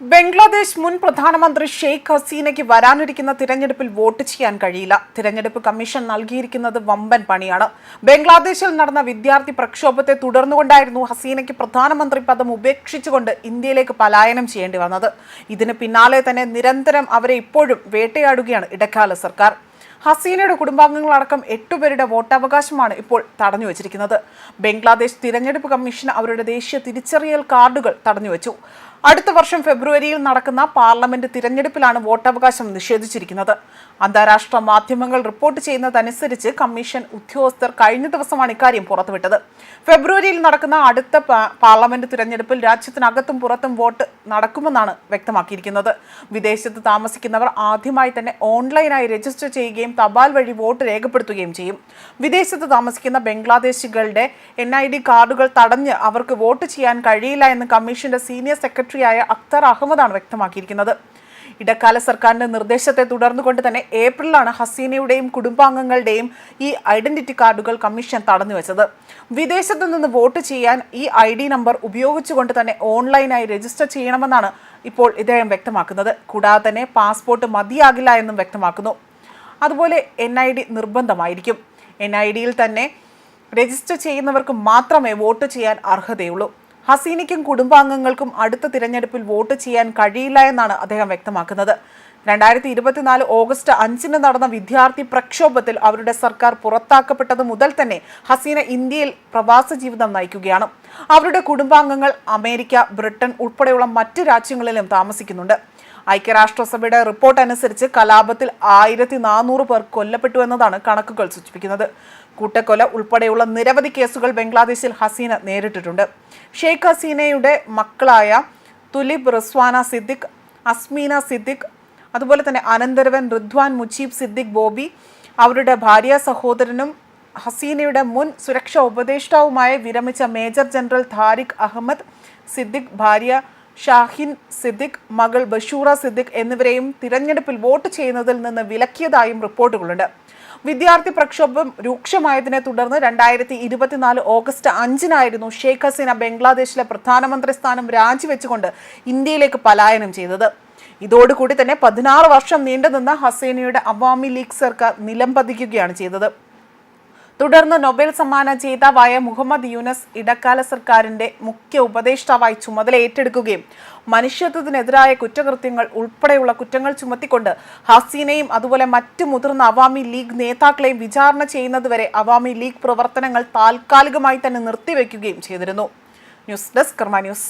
ബംഗ്ലാദേശ് മുൻ പ്രധാനമന്ത്രി ഷെയ്ഖ് ഹസീനയ്ക്ക് വരാനിരിക്കുന്ന തിരഞ്ഞെടുപ്പിൽ വോട്ട് ചെയ്യാൻ കഴിയില്ല. തിരഞ്ഞെടുപ്പ് കമ്മീഷൻ നൽകിയിരിക്കുന്നത് വമ്പൻ പണിയാണ്. ബംഗ്ലാദേശിൽ നടന്ന വിദ്യാർത്ഥി പ്രക്ഷോഭത്തെ തുടർന്നുകൊണ്ടായിരുന്നു ഹസീനയ്ക്ക് പ്രധാനമന്ത്രി പദം ഉപേക്ഷിച്ചുകൊണ്ട് ഇന്ത്യയിലേക്ക് പലായനം ചെയ്യേണ്ടി വന്നത്. ഇതിന് പിന്നാലെ തന്നെ നിരന്തരം അവരെ ഇപ്പോഴും വേട്ടയാടുകയാണ് ഇടക്കാല സർക്കാർ. ഹസീനയുടെ കുടുംബാംഗങ്ങളടക്കം എട്ടുപേരുടെ വോട്ടവകാശമാണ് ഇപ്പോൾ തടഞ്ഞു വച്ചിരിക്കുന്നത്. ബംഗ്ലാദേശ് തിരഞ്ഞെടുപ്പ് കമ്മീഷൻ അവരുടെ ദേശീയ തിരിച്ചറിയൽ കാർഡുകൾ തടഞ്ഞു തടഞ്ഞുവച്ചു അടുത്ത വർഷം ഫെബ്രുവരിയിൽ നടക്കുന്ന പാർലമെന്റ് തിരഞ്ഞെടുപ്പിലാണ് വോട്ടവകാശം നിഷേധിച്ചിരിക്കുന്നത്. അന്താരാഷ്ട്ര മാധ്യമങ്ങൾ റിപ്പോർട്ട് ചെയ്യുന്നതനുസരിച്ച് കമ്മീഷൻ ഉദ്യോഗസ്ഥർ കഴിഞ്ഞ ദിവസമാണ് ഇക്കാര്യം പുറത്തുവിട്ടത്. ഫെബ്രുവരിയിൽ നടക്കുന്ന അടുത്ത പാർലമെന്റ് തിരഞ്ഞെടുപ്പിൽ രാജ്യത്തിനകത്തും പുറത്തും വോട്ട് നടക്കുമെന്നാണ് വ്യക്തമാക്കിയിരിക്കുന്നത്. വിദേശത്ത് താമസിക്കുന്നവർ ആദ്യമായി തന്നെ ഓൺലൈനായി രജിസ്റ്റർ ചെയ്യുകയും തപാൽ വഴി വോട്ട് രേഖപ്പെടുത്തുകയും ചെയ്യും. വിദേശത്ത് താമസിക്കുന്ന ബംഗ്ലാദേശികളുടെ എൻ കാർഡുകൾ തടഞ്ഞ് അവർക്ക് വോട്ട് ചെയ്യാൻ കഴിയില്ല എന്ന് കമ്മീഷന്റെ സീനിയർ സെക്രട്ടറിയായ അക്തർ അഹമ്മദാണ് വ്യക്തമാക്കിയിരിക്കുന്നത്. ഇടക്കാല സർക്കാരിന്റെ നിർദ്ദേശത്തെ തുടർന്നുകൊണ്ട് തന്നെ ഏപ്രിലാണ് ഹസീനയുടെയും കുടുംബാംഗങ്ങളുടെയും ഈ ഐഡന്റിറ്റി കാർഡുകൾ കമ്മീഷൻ തടഞ്ഞു വെച്ചത് വിദേശത്ത് നിന്ന് വോട്ട് ചെയ്യാൻ ഈ ഐ ഡി നമ്പർ ഉപയോഗിച്ചുകൊണ്ട് തന്നെ ഓൺലൈനായി രജിസ്റ്റർ ചെയ്യണമെന്നാണ് ഇപ്പോൾ ഇദ്ദേഹം വ്യക്തമാക്കുന്നത്. കൂടാതെ തന്നെ പാസ്പോർട്ട് മതിയാകില്ല എന്നും വ്യക്തമാക്കുന്നു. അതുപോലെ എൻ ഐ ഡി നിർബന്ധമായിരിക്കും. എൻ ഐ ഡിയിൽ തന്നെ രജിസ്റ്റർ ചെയ്യുന്നവർക്ക് മാത്രമേ വോട്ട് ചെയ്യാൻ അർഹതയുള്ളൂ. ഹസീനയ്ക്കും കുടുംബാംഗങ്ങൾക്കും അടുത്ത തിരഞ്ഞെടുപ്പിൽ വോട്ട് ചെയ്യാൻ കഴിയില്ല എന്നാണ് അദ്ദേഹം വ്യക്തമാക്കുന്നത്. രണ്ടായിരത്തി ഇരുപത്തിനാല് ഓഗസ്റ്റ് അഞ്ചിന് നടന്ന വിദ്യാർത്ഥി പ്രക്ഷോഭത്തിൽ അവരുടെ സർക്കാർ പുറത്താക്കപ്പെട്ടത് മുതൽ തന്നെ ഹസീന ഇന്ത്യയിൽ പ്രവാസ ജീവിതം നയിക്കുകയാണ്. അവരുടെ കുടുംബാംഗങ്ങൾ അമേരിക്ക ബ്രിട്ടൻ ഉൾപ്പെടെയുള്ള മറ്റ് രാജ്യങ്ങളിലും താമസിക്കുന്നുണ്ട്. ഐക്യരാഷ്ട്രസഭയുടെ റിപ്പോർട്ട് അനുസരിച്ച് കലാപത്തിൽ ആയിരത്തി നാനൂറ് പേർ കൊല്ലപ്പെട്ടു എന്നതാണ് കണക്കുകൾ സൂചിപ്പിക്കുന്നത്. കൂട്ടക്കൊല ഉൾപ്പെടെയുള്ള നിരവധി കേസുകൾ ബംഗ്ലാദേശിൽ ഹസീന നേരിട്ടിട്ടുണ്ട്. ഷെയ്ഖ് ഹസീനയുടെ മക്കളായ തുലിബ് റിസ്വാന സിദ്ദിഖ് അസ്മീന സിദ്ദിഖ് അതുപോലെ തന്നെ അനന്തരവൻ റിദ്വാൻ മുജീബ് സിദ്ദിഖ് ബോബി അവരുടെ ഭാര്യ സഹോദരനും ഹസീനയുടെ മുൻ സുരക്ഷാ ഉപദേഷ്ടാവുമായി വിരമിച്ച മേജർ ജനറൽ താരിഖ് അഹമ്മദ് സിദ്ദിഖ് ഭാര്യ ഷാഹിൻ സിദ്ദിഖ് മകൾ ബഷൂറ സിദ്ദിഖ് എന്നിവരെയും തിരഞ്ഞെടുപ്പിൽ വോട്ട് ചെയ്യുന്നതിൽ നിന്ന് വിലക്കിയതായും റിപ്പോർട്ടുകളുണ്ട്. വിദ്യാർത്ഥി പ്രക്ഷോഭം രൂക്ഷമായതിനെ തുടർന്ന് രണ്ടായിരത്തി ഇരുപത്തിനാല് ഓഗസ്റ്റ് അഞ്ചിനായിരുന്നു ഷെയ്ഖ് ഹസീന ബംഗ്ലാദേശിലെ പ്രധാനമന്ത്രി സ്ഥാനം രാജിവെച്ചുകൊണ്ട് ഇന്ത്യയിലേക്ക് പലായനം ചെയ്തത്. ഇതോടുകൂടി തന്നെ പതിനാറ് വർഷം നീണ്ടുനിന്ന ഹസീനയുടെ അവാമി ലീഗ് സർക്കാർ നിലംപതിക്കുകയാണ് ചെയ്തത്. തുടർന്ന് നൊബേൽ സമ്മാന ജേതാവായ മുഹമ്മദ് യൂനസ് ഇടക്കാല സർക്കാരിന്റെ മുഖ്യ ഉപദേഷ്ടാവായി ചുമതല ഏറ്റെടുക്കുകയും മനുഷ്യത്വത്തിനെതിരായ കുറ്റകൃത്യങ്ങൾ ഉൾപ്പെടെയുള്ള കുറ്റങ്ങൾ ചുമത്തിക്കൊണ്ട് ഹസീനയും അതുപോലെ മറ്റ് മുതിർന്ന അവാമി ലീഗ് നേതാക്കളെയും വിചാരണ ചെയ്യുന്നതുവരെ അവാമി ലീഗ് പ്രവർത്തനങ്ങൾ താൽക്കാലികമായി തന്നെ നിർത്തിവെക്കുകയും ചെയ്തിരുന്നു. News desk Karma news.